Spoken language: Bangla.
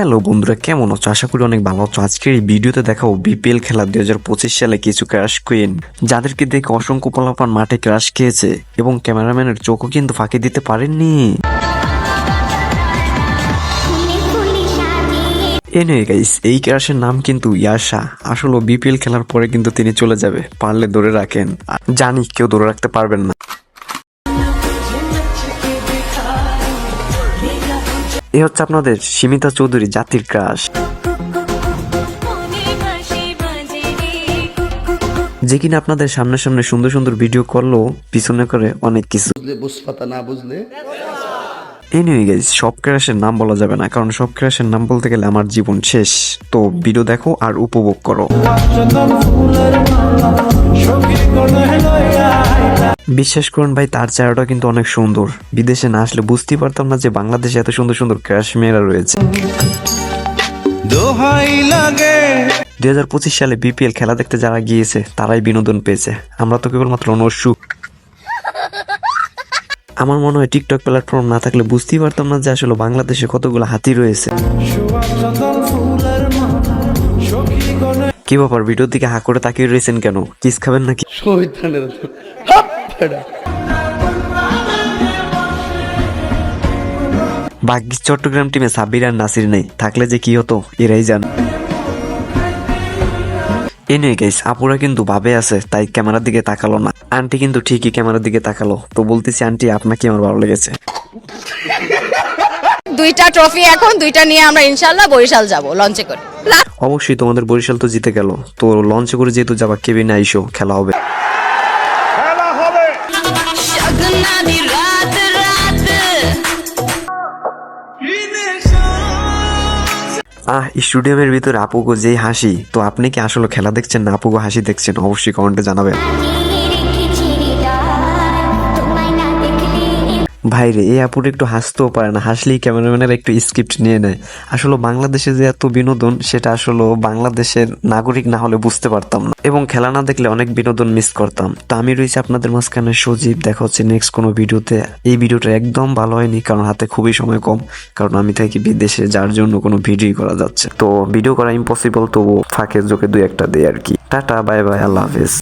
হ্যালো বন্ধুরা, কেমন আছো? আশা করি অনেক ভালো আছো। আজকের এই ভিডিওতে দেখাবো বিপিএল খেলা দুই হাজার পঁচিশ সালে কিছু ক্রাশ কুইন যাদেরকে দেখে অসংখ্য পোলাপান মাঠে ক্রাশ খেয়েছে এবং ক্যামেরাম্যানের চোখও কিন্তু ফাঁকি দিতে পারেননি। এনিওয়ে গাইস এই ক্রাশের নাম কিন্তু ইয়াশা আসলে বিপিএল খেলার পরে কিন্তু তিনি চলে যাবে, পারলে ধরে রাখেন। জানি কেউ ধরে রাখতে পারবেন না। এ হচ্ছে আপনাদের সীমিতা চৌধুরী জাতির ক্রাশ। যে কিনা আপনাদের সামনে সামনে সুন্দর সুন্দর ভিডিও করল পিছনে করে অনেক কিছু। বুঝলে বুঝপাতা না বুঝলে? এনিওয়ে গাইজ সব ক্রাশের নাম বলা যাবে না কারণ সব ক্রাশের নাম বলতে গেলে আমার জীবন শেষ। তো ভিডিও দেখো আর উপভোগ করো। বিশ্বাস করুন ভাই তার চেহারাটা কিন্তু অনেক সুন্দর। বিদেশে না আসলে বুঝতেই পারতাম না যে বাংলাদেশে এত সুন্দর সুন্দর ক্রাশ রয়েছে। দোহাই লাগে। দুই হাজার পঁচিশ সালে বিপিএল খেলা দেখতে যারা গিয়েছে তারাই বিনোদন পেয়েছে। আমরা তো কেবলমাত্র নস্যু আমার মনে হয় টিকটক প্ল্যাটফর্ম না থাকলে বুঝতেই পারতাম না যে আসলে বাংলাদেশে কতগুলো হাতি রয়েছে। কি ব্যাপার ভিডিওর দিকে হা করে তাকিয়ে রয়েছেন কেন? কিস খাবেন নাকি? ভাগ্যিস চট্টগ্রাম টিমে সাব্বির আর নাসির নেই। থাকলে যে কি হতো এরাই জান। এনে গাইস আপুরা কিন্তু ভাবে আছে তাই ক্যামেরার দিকে তাকালো না। আন্টি কিন্তু ঠিকই ক্যামেরার দিকে তাকালো। তো বলতেছি আন্টি আপনাকে আমার ভালো লেগেছে। দুইটা ট্রফি এখন দুইটা নিয়ে আমরা ইনশাল্লাহ বরিশাল যাব লঞ্চে করে। অবশ্যই তোমাদের বরিশাল তো জিতে গেল। তো লঞ্চে করে যেহেতু যাবা কেবিনে আইসো খেলা হবে। আহ স্টুডিয়ামের ভিতরে আপুগো যেই হাসি, তো আপনি কি আসলে খেলা দেখছেন না? আপুগো হাসি দেখছেন? অবশ্যই কমেন্টে জানাবেন। ভাইরে এই আপুর একটু হাসতেও পারে না, হাসলেই ক্যামেরাম্যানের একটু স্ক্রিপ্ট নিয়ে নেয়। আসলে বাংলাদেশে যে এত বিনোদন, সেটা আসলে বাংলাদেশের নাগরিক না হলে বুঝতে পারতাম না। এবং খেলা না দেখলে অনেক বিনোদন মিস করতাম। তো আমি রয়েছি আপনাদের মাঝখানে সজীব, দেখা হচ্ছে নেক্সট কোনো ভিডিওতে এই ভিডিওটা একদম ভালো হয়নি, কারণ হাতে খুবই সময় কম, কারণ আমি থাকি বিদেশে, যার জন্য কোনো ভিডিও করা যাচ্ছে তো ভিডিও করা ইম্পসিবল তবু ফাঁকে জোকে দুই একটা দেয় আর কি। টাটা বাই বাই আল্লাহ হাফেজ।